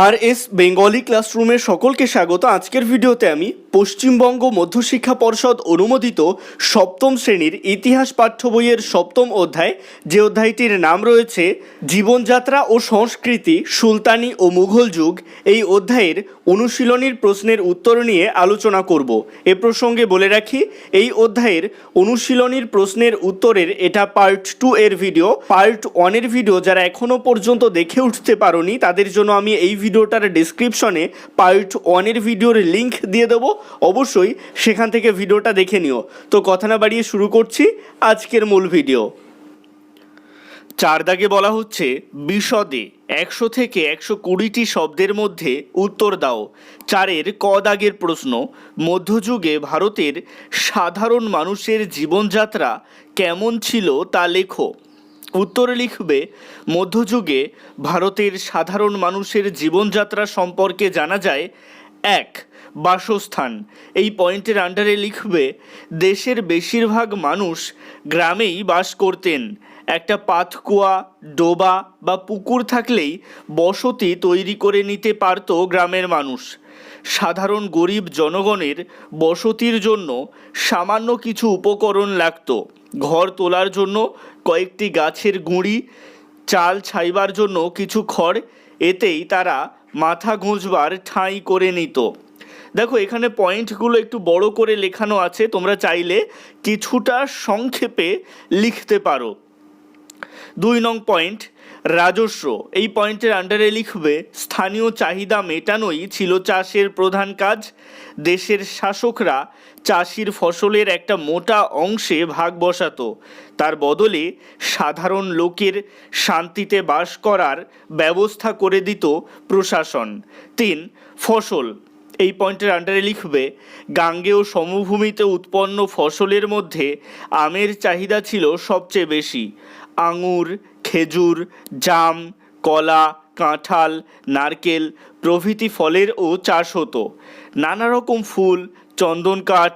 আর S Bengali ক্লাসরুমের সকলকে স্বাগত। আজকের ভিডিওতে আমি পশ্চিমবঙ্গ মধ্যশিক্ষা পর্ষদ অনুমোদিত সপ্তম শ্রেণির ইতিহাস পাঠ্য বইয়ের সপ্তম অধ্যায়, যে অধ্যায়টির নাম রয়েছে জীবনযাত্রা ও সংস্কৃতি, সুলতানি ও মুঘল যুগ। এই অধ্যায়ের অনুশীলনীর প্রশ্নের উত্তর নিয়ে আলোচনা করব। এ প্রসঙ্গে বলে রাখি, এই অধ্যায়ের অনুশীলনীর প্রশ্নের উত্তরের এটা পার্ট টু এর ভিডিও। পার্ট ওয়ানের ভিডিও যারা এখনও পর্যন্ত দেখে উঠতে পারোনি, তাদের জন্য আমি এই ভিডিওটার ডিসক্রিপশনে পার্ট ওয়ানের ভিডিওর লিংক দিয়ে দেবো। অবশ্যই সেখান থেকে ভিডিওটা দেখে নিও। তো কথা না বাড়িয়ে শুরু করছি আজকের মূল ভিডিও চার দাগে বলা হচ্ছে, বিশদে একশো থেকে একশো কুড়িটি শব্দের মধ্যে উত্তর দাও। চারের ক দাগের প্রশ্ন, মধ্যযুগে ভারতের সাধারণ মানুষের জীবনযাত্রা কেমন ছিল তা লেখো। উত্তরে লিখবে, মধ্যযুগে ভারতের সাধারণ মানুষের জীবনযাত্রা সম্পর্কে জানা যায় এক, বাসস্থান। এই পয়েন্টের আন্ডারে লিখবে, দেশের বেশিরভাগ মানুষ গ্রামেই বাস করতেন। একটা পাতকুয়া, ডোবা বা পুকুর থাকলেই বসতি তৈরি করে নিতে পারত গ্রামের মানুষ। সাধারণ গরিব জনগণের বসতির জন্য সামান্য কিছু উপকরণ লাগতো। ঘর তোলার জন্য কয়েকটি গাছের গুঁড়ি, চাল ছাইবার জন্য কিছু খড়, এতেই তারা মাথা গুঁজবার ঠাঁই করে নিত। দেখো, এখানে পয়েন্টগুলো একটু বড় করে লেখানো আছে, তোমরা চাইলে কিছুটা সংক্ষেপে লিখতে পারো। দুই নং পয়েন্ট, রাজস্ব। এই পয়েন্টের আন্ডারে লিখবে, স্থানীয় চাহিদা মেটানোই ছিল চাষের প্রধান কাজ, দেশের শাসকরা চাষির ফসলের একটা মোটা অংশে ভাগ বসাতো। তার বদলে সাধারণ লোকের শান্তিতে বাস করার ব্যবস্থা করে দিত প্রশাসন। তিন, ফসল। এই পয়েন্টের আন্ডারে লিখবে, গাঙ্গেয় সমভূমিতে উৎপন্ন ফসলের মধ্যে আমের চাহিদা ছিল সবচেয়ে বেশি। আঙুর, খেজুর, জাম, কলা, কাঁঠাল, নারকেল প্রভৃতি ফলেরও চাষ হতো। নানা রকম ফুল চন্দন কাঠ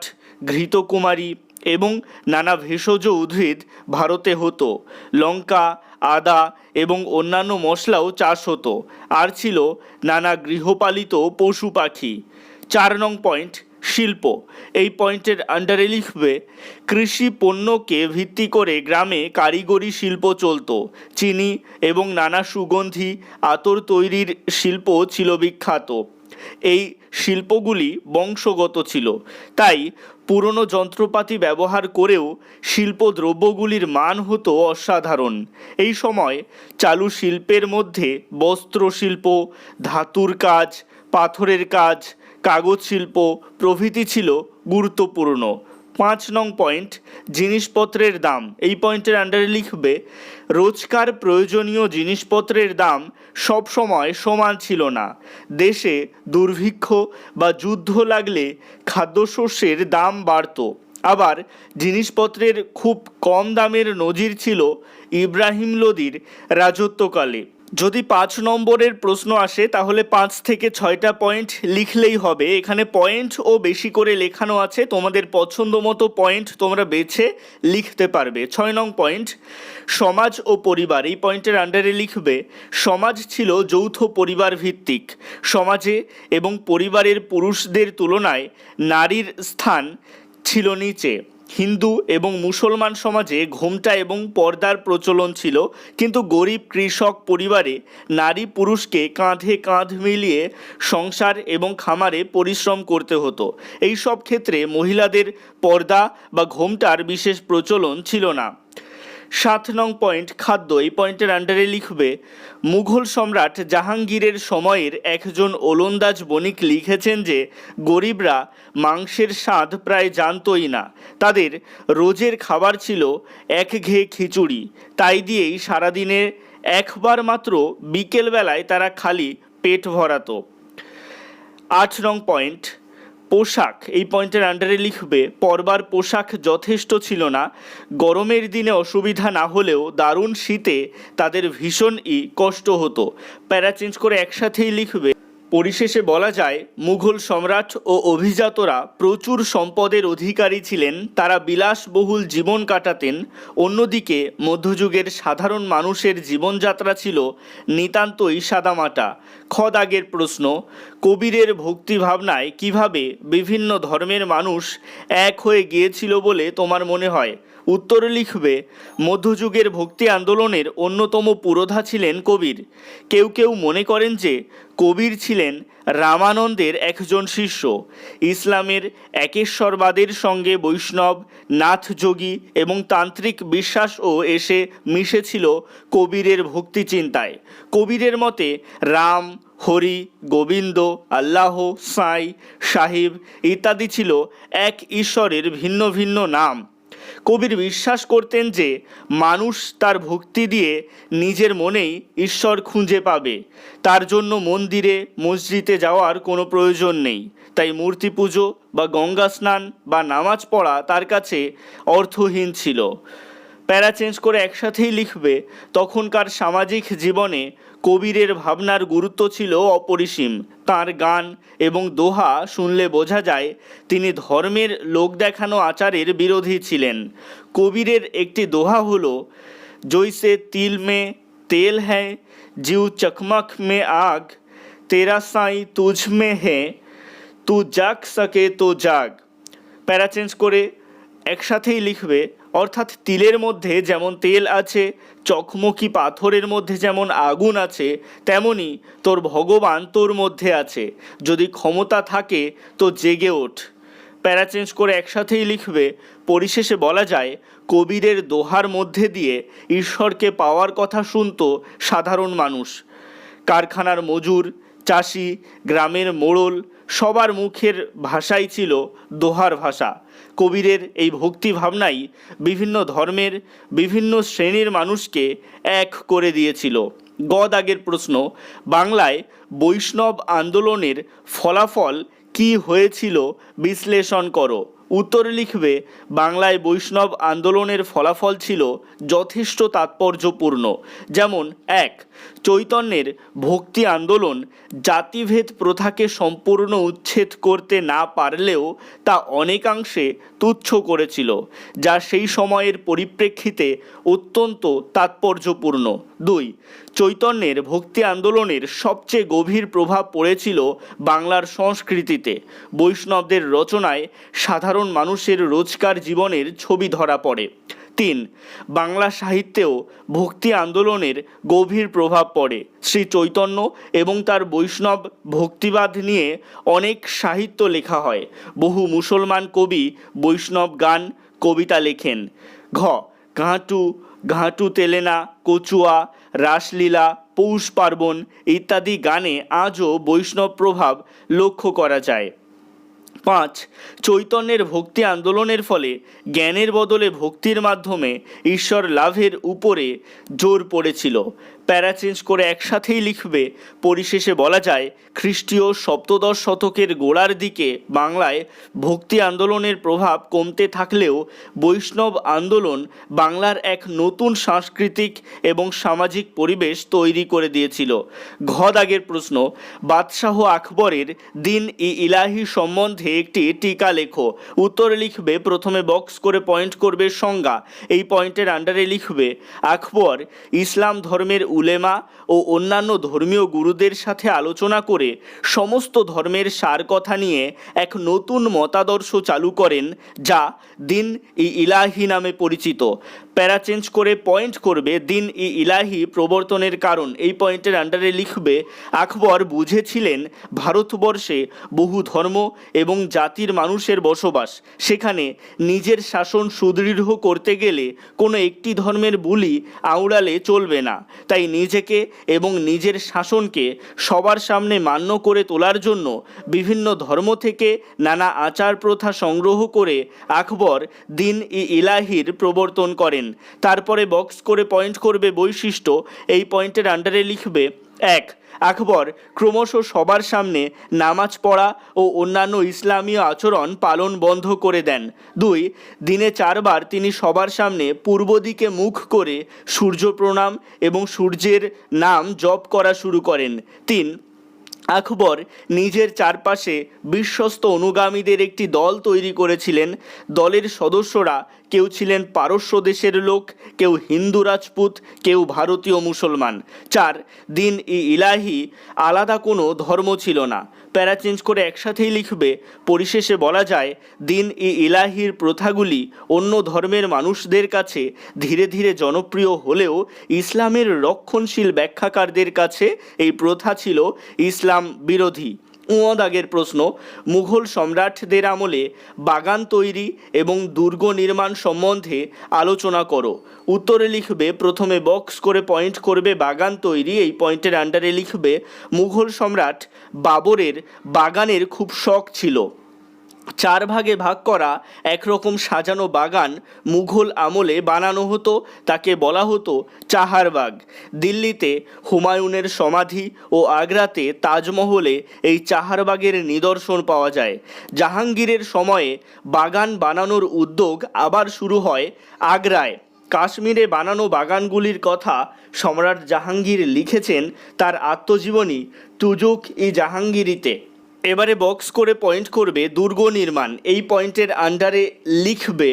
ঘৃতকুমারী এবং নানা ভেষজ উদ্ভিদ ভারতে হতো। লঙ্কা, আদা এবং অন্যান্য মশলাও চাষ হতো। আর ছিল নানা গৃহপালিত পশু পাখি। চার নং পয়েন্ট, শিল্প। এই পয়েন্টের আন্ডারে লিখবে কৃষি পণ্যকে ভিত্তি করে গ্রামে কারিগরি শিল্প চলতো। চিনি এবং নানা সুগন্ধি আতর তৈরির শিল্প ছিল বিখ্যাত। এই শিল্পগুলি বংশগত ছিল। তাই পুরনো যন্ত্রপাতি ব্যবহার করেও শিল্প দ্রব্যগুলির মান হতো অসাধারণ। এই সময় চালু শিল্পের মধ্যে বস্ত্রশিল্প ধাতুর কাজ, পাথরের কাজ, কাগজ শিল্প প্রভৃতি ছিল গুরুত্বপূর্ণ। পাঁচ নং পয়েন্ট, জিনিসপত্রের দাম। এই পয়েন্টের আন্ডারে লিখবে, রোজকার প্রয়োজনীয় জিনিসপত্রের দাম সব সময় সমান ছিল না। দেশে দুর্ভিক্ষ বা যুদ্ধ লাগলে খাদ্যশস্যের দাম বাড়তো। আবার জিনিসপত্রের খুব কম দামের নজির ছিল ইব্রাহিম লোদির রাজত্বকালে। যদি পাঁচ নম্বরের প্রশ্ন আসে, তাহলে পাঁচ থেকে ছয়টা পয়েন্ট লিখলেই হবে। এখানে পয়েন্ট ও বেশি করে লেখানো আছে। তোমাদের পছন্দ মতো পয়েন্ট তোমরা বেছে লিখতে পারবে। ছয় নং পয়েন্ট, সমাজ ও পরিবার। এই পয়েন্টের আন্ডারে লিখবে, সমাজ ছিল যৌথ পরিবার ভিত্তিক সমাজে এবং পরিবারের পুরুষদের তুলনায় নারীর স্থান ছিল নিচে। হিন্দু এবং মুসলমান সমাজে ঘোমটা এবং পর্দার প্রচলন ছিল, কিন্তু গরিব কৃষক পরিবারে নারী পুরুষকে কাঁধে কাঁধ মিলিয়ে সংসার এবং খামারে পরিশ্রম করতে হতো। এই সব ক্ষেত্রে মহিলাদের পর্দা বা ঘোমটার বিশেষ প্রচলন ছিল না। সাত নং পয়েন্ট খাদ্য, এই পয়েন্টের আন্ডারে লিখবে, মুঘল সম্রাট জাহাঙ্গীরের সময়ের একজন ওলন্দাজ বণিক লিখেছেন যে, গরিবরা মাংসের স্বাদ প্রায় জানতই না। তাদের রোজের খাবার ছিল এক ঘে খিচুড়ি। তাই দিয়েই সারাদিনে একবার মাত্র বিকেলবেলায় তারা খালি পেট ভরাতো। আট নং পয়েন্ট পোশাক, এই পয়েন্টের আন্ডারে লিখবে, পরবার পোশাক যথেষ্ট ছিল না, গরমের দিনে অসুবিধা না হলেও দারুণ শীতে তাদের ভীষণই কষ্ট হতো। প্যারা চেঞ্জ করে একসাথেই লিখবে পরিশেষে বলা যায়, মুঘল সম্রাট ও অভিজাতরা প্রচুর সম্পদের অধিকারী ছিলেন, তারা বিলাসবহুল জীবন কাটাতেন, অন্যদিকে মধ্যযুগের সাধারণ মানুষের জীবনযাত্রা ছিল নিতান্তই সাদামাটা। খদাগের প্রশ্ন, কবিরের ভক্তিভাবনায় কীভাবে বিভিন্ন ধর্মের মানুষ এক হয়ে গিয়েছিল বলে তোমার মনে হয়? উত্তরে লিখবে, মধ্যযুগের ভক্তি আন্দোলনের অন্যতম পুরোধা ছিলেন কবির। কেউ কেউ মনে করেন যে, কবির ছিলেন রামানন্দের একজন শিষ্য। ইসলামের একেশ্বরবাদের সঙ্গে বৈষ্ণব, নাথযোগী এবং তান্ত্রিক বিশ্বাসও এসে মিশেছিল কবিরের ভক্তি চিন্তায়। কবিরের মতে, রাম, হরি, গোবিন্দ, আল্লাহ, সাই, সাহিব ইত্যাদি ছিল এক ঈশ্বরের ভিন্ন ভিন্ন নাম। কবির বিশ্বাস করতেন যে মানুষ তার ভক্তি দিয়ে নিজের মনেই ঈশ্বর খুঁজে পাবে। তার জন্য মন্দিরে, মসজিদে যাওয়ার কোনো প্রয়োজন নেই। তাই মূর্তি পুজো বা গঙ্গা স্নান বা নামাজ পড়া তার কাছে অর্থহীন ছিল। প্যারা চেঞ্জ করে একসাথেই লিখবে, তখনকার সামাজিক জীবনে কবিরের ভাবনার গুরুত্ব ছিল অপরিসীম। তার গান এবং দোহা শুনলে বোঝা যায়, তিনি ধর্মের লোক দেখানো আচারের বিরোধী ছিলেন। কবিরের একটি দোহা হল, জৈসে তিল মে তেল হ্যায় জিউ চকমক মে আগ, তেরা সাই তুঝ মে হে তু জাগ সকে তো জাগ। প্যারা চেঞ্জ করে একসাথেই লিখবে অর্থাৎ তিলের মধ্যে যেমন তেল আছে, চকমকি পাথরের মধ্যে যেমন আগুন আছে, তেমনি তোর ভগবান তোর মধ্যে আছে। যদি ক্ষমতা থাকে, তো জেগে ওঠ। প্যারা চেঞ্জ করে একসাথেই লিখবে। পরিশেষে বলা যায় কবিরের দোহার মধ্যে দিয়ে ঈশ্বরকে পাওয়ার কথা শুনত সাধারণ মানুষ। কারখানার মজুর, চাষি, গ্রামের মোড়ল, সবার মুখের ভাষাই ছিল দোহার ভাষা। কবিরের এই ভক্তি ভাবনাই বিভিন্ন ধর্মের বিভিন্ন শ্রেণির মানুষকে এক করে দিয়েছিল। গদ আগের প্রশ্ন, বাংলায় বৈষ্ণব আন্দোলনের ফলাফল কি হয়েছিল বিশ্লেষণ করো। উত্তরে লিখবে, বাংলায় বৈষ্ণব আন্দোলনের ফলাফল ছিল যথেষ্ট তাৎপর্যপূর্ণ। যেমন, এক চৈতন্যের ভক্তি আন্দোলন জাতিভেদ প্রথাকে সম্পূর্ণ উচ্ছেদ করতে না পারলেও তা অনেকাংশে তুচ্ছ করেছিল, যা সেই সময়ের পরিপ্রেক্ষিতে অত্যন্ত তাৎপর্যপূর্ণ। দুই, চৈতন্যের ভক্তি আন্দোলনের সবচেয়ে গভীর প্রভাব পড়েছিল বাংলার সংস্কৃতিতে। বৈষ্ণবদের রচনায় সাধারণ মানুষের রোজকার জীবনের ছবি ধরা পড়ে। তিন, বাংলা সাহিত্যেও ভক্তি আন্দোলনের গভীর প্রভাব পড়ে। শ্রী চৈতন্য এবং তার বৈষ্ণব ভক্তিবাদ নিয়ে অনেক সাহিত্য লেখা হয়। বহু মুসলমান কবি বৈষ্ণব গান, কবিতা লেখেন। ঘ, ঘাঁটু ঘাঁটু তেলেনা, কচুয়া, রাসলীলা, পৌষ পার্বণ ইত্যাদি গানে আজও বৈষ্ণব প্রভাব লক্ষ্য করা যায়। পাঁচ চৈতন্যের ভক্তি আন্দোলনের ফলে জ্ঞানের বদলে ভক্তির মাধ্যমে ঈশ্বর লাভের উপরে জোর পড়েছিল। প্যারা চেঞ্জ করে একসাথেই লিখবে। পরিশেষে বলা যায়, খ্রিস্টীয় সপ্তদশ শতকের গোড়ার দিকে বাংলায় ভক্তি আন্দোলনের প্রভাব কমতে থাকলেও বৈষ্ণব আন্দোলন বাংলার এক নতুন সাংস্কৃতিক এবং সামাজিক পরিবেশ তৈরি করে দিয়েছিল। ঘদাগের প্রশ্ন, বাদশাহ আকবরের দিন ই ইলাহি সম্বন্ধে একটি টিকা লেখো। উত্তর লিখবে, প্রথমে বক্স করে পয়েন্ট করবে সংজ্ঞা। এই পয়েন্টের আন্ডারে লিখবে, আকবর ইসলাম ধর্মের উলেমা ও অন্যান্য ধর্মীয় গুরুদের সাথে আলোচনা করে সমস্ত ধর্মের সার কথা নিয়ে এক নতুন মতাদর্শ চালু করেন, যা দিন ই ইলাহি নামে পরিচিত। প্যারা চেঞ্জ করে পয়েন্ট করবে দিন ই ইলাহি প্রবর্তনের কারণ। এই পয়েন্টের আন্ডারে লিখবে, আকবর বুঝেছিলেন ভারতবর্ষে বহু ধর্ম এবং জাতির মানুষের বসবাস। সেখানে নিজের শাসন সুদৃঢ় করতে গেলে কোনো একটি ধর্মের বুলি আউড়ালে চলবে না। তাই নিজেকে এবং নিজের শাসনকে সবার সামনে মান্য করে তোলার জন্য বিভিন্ন ধর্ম থেকে নানা আচার প্রথা সংগ্রহ করে আকবর দিন ই ইলাহির প্রবর্তন করেন। তারপরে বক্স করে পয়েন্ট করবে বৈশিষ্ট্য। এই পয়েন্টের আন্ডারে লিখবে, এক আকবর ক্রমশ সবার সামনে নামাজ পড়া ও অন্যান্য ইসলামীয় আচরণ পালন বন্ধ করে দেন। দুই, দিনে চারবার তিনি সবার সামনে পূর্ব দিকে মুখ করে সূর্য প্রণাম এবং সূর্যের নাম জপ করা শুরু করেন। তিন, আকবর নিজের চারপাশে বিশ্বস্ত অনুগামীদের একটি দল তৈরি করেছিলেন। দলের সদস্যরা কেউ ছিলেন পারস্য দেশের লোক, কেউ হিন্দু রাজপুত, কেউ ভারতীয় মুসলমান। চার, দিন ই ইলাহি আলাদা কোনো ধর্ম ছিল না। প্যারা চেঞ্জ করে একসাথেই লিখবে। পরিশেষে বলা যায়, দিন ই ইলাহির প্রথাগুলি অন্য ধর্মের মানুষদের কাছে ধীরে ধীরে জনপ্রিয় হলেও ইসলামের রক্ষণশীল ব্যাখ্যাকারদের কাছে এই প্রথা ছিল ইসলাম বিরোধী। উঁয়দাগের প্রশ্ন, মুঘল সম্রাটদের আমলে বাগান তৈরি এবং দুর্গ নির্মাণ সম্বন্ধে আলোচনা করো। উত্তরে লিখবে, প্রথমে বক্স করে পয়েন্ট করবে বাগান তৈরি। এই পয়েন্টের আন্ডারে লিখবে, মুঘল সম্রাট বাবরের বাগানের খুব শখ ছিল। চার ভাগে ভাগ করা, একরকম সাজানো বাগান মুঘল আমলে বানানো হতো, তাকে বলা হতো চাহারবাগ দিল্লিতে হুমায়ুনের সমাধি ও আগ্রাতে তাজমহলে এই চাহারবাগের নিদর্শন পাওয়া যায়। জাহাঙ্গীরের সময়ে বাগান বানানোর উদ্যোগ আবার শুরু হয় আগ্রায়। কাশ্মীরে বানানো বাগানগুলির কথা সম্রাট জাহাঙ্গীর লিখেছেন তার আত্মজীবনী তুজুক ই জাহাঙ্গীরিতে এবারে বক্স করে পয়েন্ট করবে দুর্গ নির্মাণ। এই পয়েন্টের আন্ডারে লিখবে,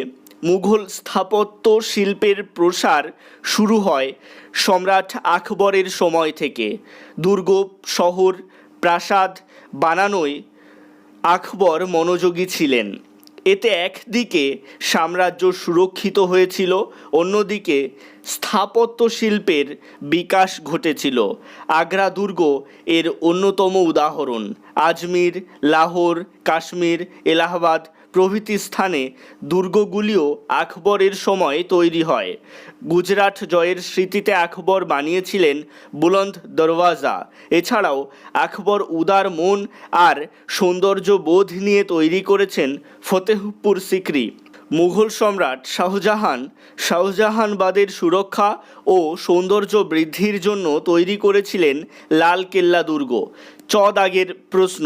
মুঘল স্থাপত্য শিল্পের প্রসার শুরু হয় সম্রাট আকবরের সময় থেকে। দুর্গ শহর প্রাসাদ বানানোয় আকবর মনোযোগী ছিলেন। এতে একদিকে সাম্রাজ্য সুরক্ষিত হয়েছিল, অন্যদিকে স্থাপত্য শিল্পের বিকাশ ঘটেছিল। আগ্রা দুর্গ এর অন্যতম উদাহরণ। আজমির, লাহোর, কাশ্মীর, এলাহাবাদ প্রভৃতি স্থানে দুর্গগুলিও আকবরের সময় তৈরি হয়। গুজরাট জয়ের স্মৃতিতে আকবর বানিয়েছিলেন বুলন্দ দরওয়াজা। এছাড়াও আকবর উদার মন আর সৌন্দর্য বোধ নিয়ে তৈরি করেছেন ফতেহপুর সিকরি। মুঘল সম্রাট শাহজাহান শাহজাহানবাদের সুরক্ষা ও সৌন্দর্য বৃদ্ধির জন্য তৈরি করেছিলেন লাল কেল্লা দুর্গ। চ দাগের প্রশ্ন,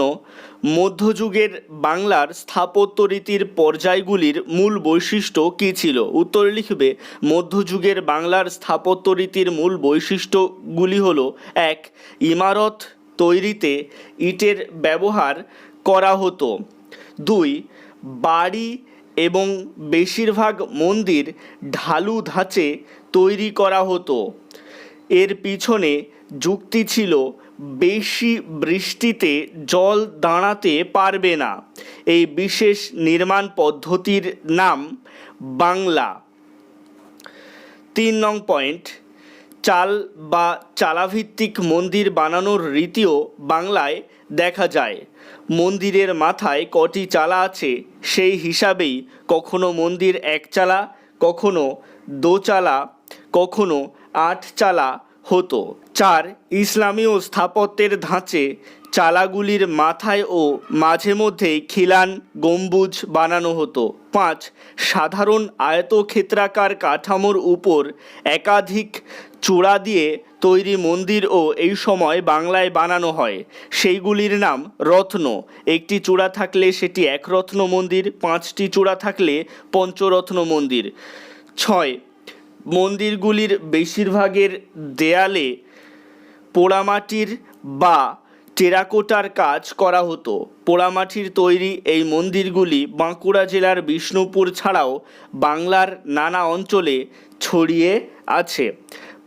মধ্যযুগের বাংলার স্থাপত্য রীতির পর্যায়গুলির মূল বৈশিষ্ট্য কী ছিল? উত্তরে লিখবে, মধ্যযুগের বাংলার স্থাপত্য রীতির মূল বৈশিষ্ট্যগুলি হলো, এক, ইমারত তৈরিতে ইটের ব্যবহার করা হতো। দুই, বাড়ি এবং বেশিরভাগ মন্দির ঢালু ধাঁচে তৈরি করা হতো। এর পিছনে যুক্তি ছিল, বেশি বৃষ্টিতে জল দাঁড়াতে পারবে না। এই বিশেষ নির্মাণ পদ্ধতির নাম বাংলা। তিন নং পয়েন্ট, চাল বা চালাভিত্তিক মন্দির বানানোর রীতিও বাংলায় দেখা যায়। মন্দিরের মাথায় কটি চালা আছে, সেই হিসাবেই কখনো মন্দির এক চালা, কখনো দোচালা কখনো আট চালা হতো। চার ইসলামীয় স্থাপত্যের ধাঁচে চালাগুলির মাথায় ও মাঝে মধ্যে খিলান, গম্বুজ বানানো হতো। পাঁচ সাধারণ আয়তক্ষেত্রাকার কাঠামোর উপর একাধিক চূড়া দিয়ে তৈরি মন্দিরও এই সময় বাংলায় বানানো হয়। সেইগুলির নাম রত্ন। একটি চূড়া থাকলে সেটি এক রত্ন মন্দির, পাঁচটি চূড়া থাকলে পঞ্চরত্ন মন্দির। ছয়, মন্দিরগুলির বেশিরভাগের দেয়ালে পোড়ামাটির বা টেরাকোটার কাজ করা হতো। পোড়ামাটির তৈরি এই মন্দিরগুলি বাঁকুড়া জেলার বিষ্ণুপুর ছাড়াও বাংলার নানা অঞ্চলে ছড়িয়ে আছে।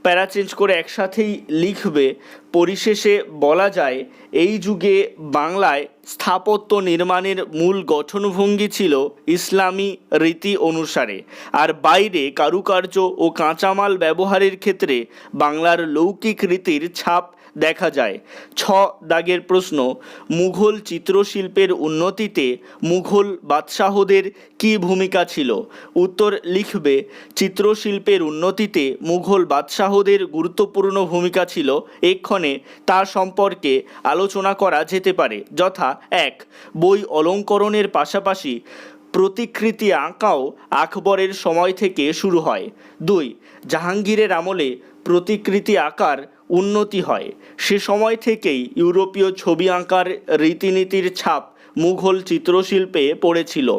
প্যারা চেঞ্জ করে একসাথেই লিখবে। পরিশেষে বলা যায়, এই যুগে বাংলায় স্থাপত্য নির্মাণের মূল গঠনভঙ্গি ছিল ইসলামী রীতি অনুসারে। আর বাইরে কারুকার্য ও কাঁচামাল ব্যবহারের ক্ষেত্রে বাংলার লৌকিক রীতির ছাপ দেখা যায়। ছ দাগের প্রশ্ন, মুঘল চিত্রশিল্পের উন্নতিতে মুঘল বাদশাহদের কী ভূমিকা ছিল? উত্তর লিখবে, চিত্রশিল্পের উন্নতিতে মুঘল বাদশাহদের গুরুত্বপূর্ণ ভূমিকা ছিল। এক্ষণে তা সম্পর্কে আলোচনা করা যেতে পারে। যথা এক, বই অলঙ্করণের পাশাপাশি প্রতিকৃতি আঁকাও আকবরের সময় থেকে শুরু হয়। দুই, জাহাঙ্গীরের আমলে প্রতিকৃতি আঁকার উন্নতি হয়। সে সময় থেকেই ইউরোপীয় ছবি আঁকার রীতিনীতির ছাপ মুঘল চিত্রশিল্পে পড়েছিল।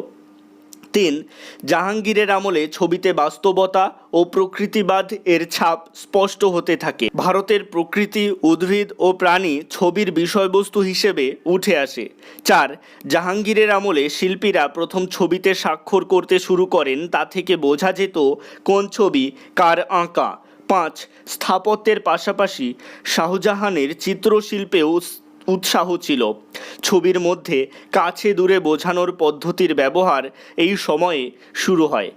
তিন, জাহাঙ্গীরের আমলে ছবিতে বাস্তবতা ও প্রকৃতিবাদ এর ছাপ স্পষ্ট হতে থাকে। ভারতের প্রকৃতি, উদ্ভিদ ও প্রাণী ছবির বিষয়বস্তু হিসেবে উঠে আসে। চার, জাহাঙ্গীরের আমলে শিল্পীরা প্রথম ছবিতে স্বাক্ষর করতে শুরু করেন, তা থেকে বোঝা যেত কোন ছবি কার আঁকা। পাঁচ স্থাপত্যের পাশাপাশি শাহজাহানের চিত্রশিল্পেও উৎসাহ ছিল। ছবির মধ্যে কাছে দূরে বোঝানোর পদ্ধতির ব্যবহার এই সময়ে শুরু হয়।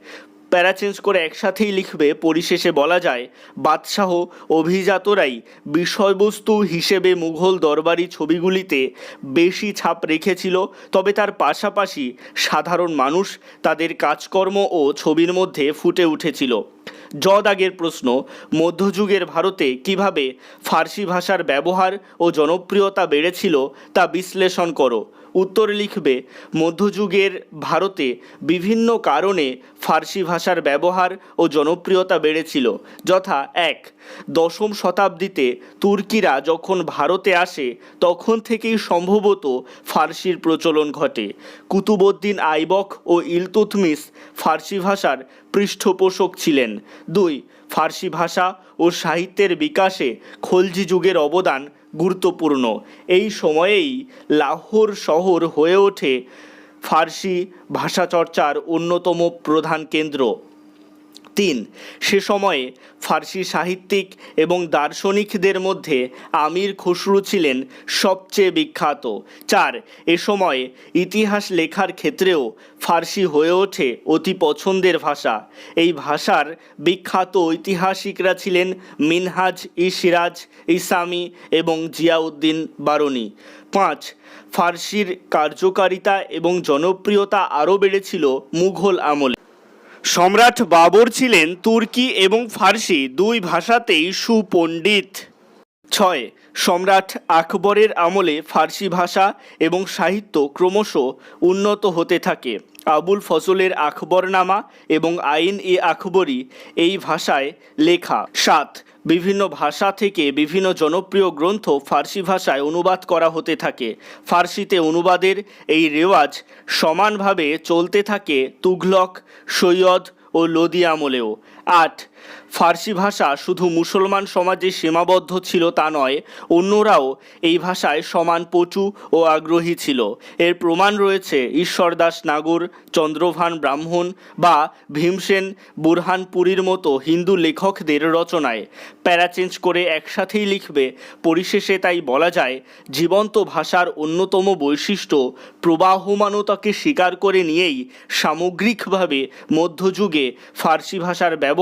প্যারা চেঞ্জ করে একসাথেই লিখবে, পরিশেষে বলা যায়, বাদশাহ অভিজাতরাই বিষয়বস্তু হিসেবে মুঘল দরবারি ছবিগুলিতে বেশি ছাপ রেখেছিল, তবে তার পাশাপাশি সাধারণ মানুষ তাদের কাজকর্ম ও ছবির মধ্যে ফুটে উঠেছিল। জদাগের প্রশ্ন মধ্যযুগের ভারতে কীভাবে ফার্সি ভাষার ব্যবহার ও জনপ্রিয়তা বেড়েছিল তা বিশ্লেষণ করো। উত্তর লিখবে, মধ্যযুগের ভারতে বিভিন্ন কারণে ফার্সি ভাষার ব্যবহার ও জনপ্রিয়তা বেড়েছিল, যথা এক, দশম শতাব্দীতে তুর্কিরা যখন ভারতে আসে, তখন থেকেই সম্ভবত ফার্সির প্রচলন ঘটে। কুতুবউদ্দিন আইবক ও ইলতুতমিস ফার্সি ভাষার পৃষ্ঠপোষক ছিলেন। দুই, ফার্সি ভাষা ও সাহিত্যের বিকাশে খলজি যুগের অবদান গুরুত্বপূর্ণ। এই সময়েই লাহোর শহর হয়ে ওঠে ফার্সি ভাষাচর্চার অন্যতম প্রধান কেন্দ্র। তিন। সে সময়ে ফার্সি সাহিত্যিক এবং দার্শনিকদের মধ্যে আমির খসরু ছিলেন সবচেয়ে বিখ্যাত। চার, এ সময়ে ইতিহাস লেখার ক্ষেত্রেও ফার্সি হয়ে ওঠে অতি পছন্দের ভাষা। এই ভাষার বিখ্যাত ঐতিহাসিকরা ছিলেন মিনহাজ ই সিরাজ, ইসামি এবং জিয়াউদ্দিন বারনি পাঁচ, ফার্সির কার্যকারিতা এবং জনপ্রিয়তা আরও বেড়েছিল মুঘল আমলে। সম্রাট বাবর ছিলেন তুর্কি এবং ফার্সি দুই ভাষাতেই সুপণ্ডিত। ছয়, সম্রাট আকবরের আমলে ফার্সি ভাষা এবং সাহিত্য ক্রমশ উন্নত হতে থাকে। আবুল ফজলের আকবরনামা এবং আইন এ আকবরী এই ভাষায় লেখা। সাত, বিভিন্ন ভাষা থেকে বিভিন্ন জনপ্রিয় গ্রন্থ ফার্সি ভাষায় অনুবাদ করা হতে থাকে। ফার্সিতে অনুবাদের এই রেওয়াজ সমানভাবে চলতে থাকে তুঘলক, সৈয়দ ও লোদি আমলেও আট। ফার্সি ভাষা শুধু মুসলমান সমাজে সীমাবদ্ধ ছিল তা নয়, অন্যরাও এই ভাষায় সমান পটু ও আগ্রহী ছিল। এর প্রমাণ রয়েছে ঈশ্বরদাস নাগর, চন্দ্রভান ব্রাহ্মণ বা ভীমসেন বুরহানপুরীর মতো হিন্দু লেখকদের রচনায়। প্যারা চেঞ্জ করে একসাথেই লিখবে, পরিশেষে তাই বলা যায়, জীবন্ত ভাষার অন্যতম বৈশিষ্ট্য প্রবাহমানতাকে স্বীকার করে নিয়েই সামগ্রিকভাবে মধ্যযুগে ফার্সি ভাষার ব্যবহার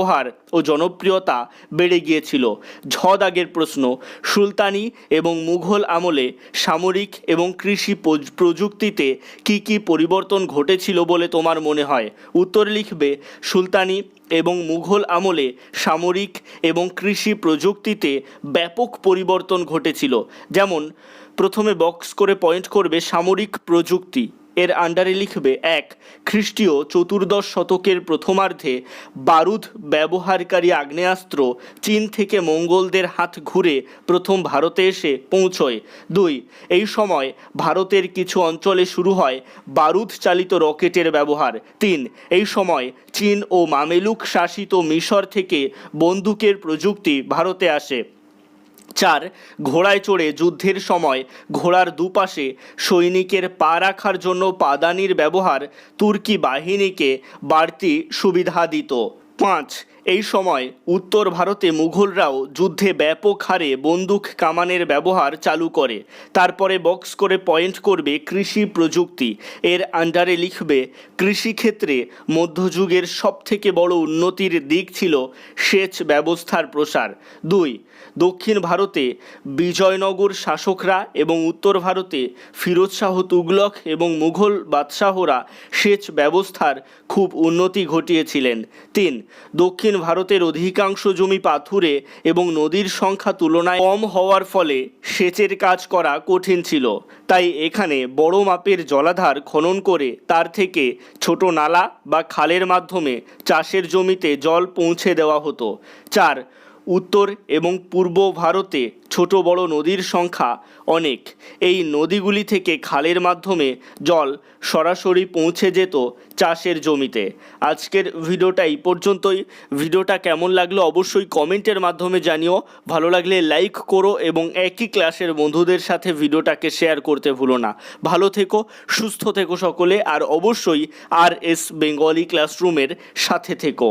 ও জনপ্রিয়তা বেড়ে গিয়েছিল। ঝদাগের প্রশ্ন, সুলতানি এবং মুঘল আমলে সামরিক এবং কৃষি প্রযুক্তিতে কি কি পরিবর্তন ঘটেছিল বলে তোমার মনে হয়? উত্তর লিখবে, সুলতানি এবং মুঘল আমলে সামরিক এবং কৃষি প্রযুক্তিতে ব্যাপক পরিবর্তন ঘটেছিল। যেমন, প্রথমে বক্স করে পয়েন্ট করবে সামরিক প্রযুক্তি। এর আন্ডারে লিখবে, এক, খ্রিস্টীয় চতুর্দশ শতকের প্রথমার্ধে বারুদ ব্যবহারকারী আগ্নেয়াস্ত্র চীন থেকে মঙ্গলদের হাত ঘুরে প্রথম ভারতে এসে পৌঁছয়। দুই, এই সময় ভারতের কিছু অঞ্চলে শুরু হয় বারুদ চালিত রকেটের ব্যবহার। তিন, এই সময় চীন ও মামেলুক শাসিত মিশর থেকে বন্দুকের প্রযুক্তি ভারতে আসে। চার ঘোড়ায় চড়ে যুদ্ধের সময় ঘোড়ার দুপাশে সৈনিকের পা রাখার জন্য পাদানির ব্যবহার তুর্কি বাহিনীকে বাড়তি সুবিধা দিত। পাঁচ এই সময় উত্তর ভারতে মুঘলরাও যুদ্ধে ব্যাপক হারে বন্দুক কামানের ব্যবহার চালু করে। তারপরে বক্স করে পয়েন্ট করবে কৃষি প্রযুক্তি। এর আন্ডারে লিখবে, কৃষিক্ষেত্রে মধ্যযুগের সবথেকে বড় উন্নতির দিক ছিল সেচ ব্যবস্থার প্রসার। দুই, দক্ষিণ ভারতে বিজয়নগর শাসকরা এবং উত্তর ভারতে ফিরোজ শাহ তুগলক এবং মুঘল বাদশাহরা সেচ ব্যবস্থার খুব উন্নতি ঘটিয়েছিলেন। তিন দক্ষিণ ভারতের অধিকাংশ জমি পাথুরে এবং নদীর সংখ্যা তুলনায় কম হওয়ার ফলে সেচের কাজ করা কঠিন ছিল। তাই এখানে বড় মাপের জলাধার খনন করে তার থেকে ছোট নালা বা খালের মাধ্যমে চাষের জমিতে জল পৌঁছে দেওয়া হতো। চার উত্তর এবং পূর্ব ভারতে ছোট বড় নদীর সংখ্যা অনেক। এই নদীগুলি থেকে খালের মাধ্যমে জল সরাসরি পৌঁছে যেত চাষের জমিতে। আজকের ভিডিওটা এই পর্যন্তই। ভিডিওটা কেমন লাগল অবশ্যই কমেন্টের মাধ্যমে জানিও। ভালো লাগলে লাইক করো এবং একই ক্লাসের বন্ধুদের সাথে ভিডিওটাকে শেয়ার করতে ভুলো না। ভালো থেকো, সুস্থ থেকো সকলে, আর অবশ্যই আর এস বেঙ্গলি ক্লাসরুমের সাথে থেকো।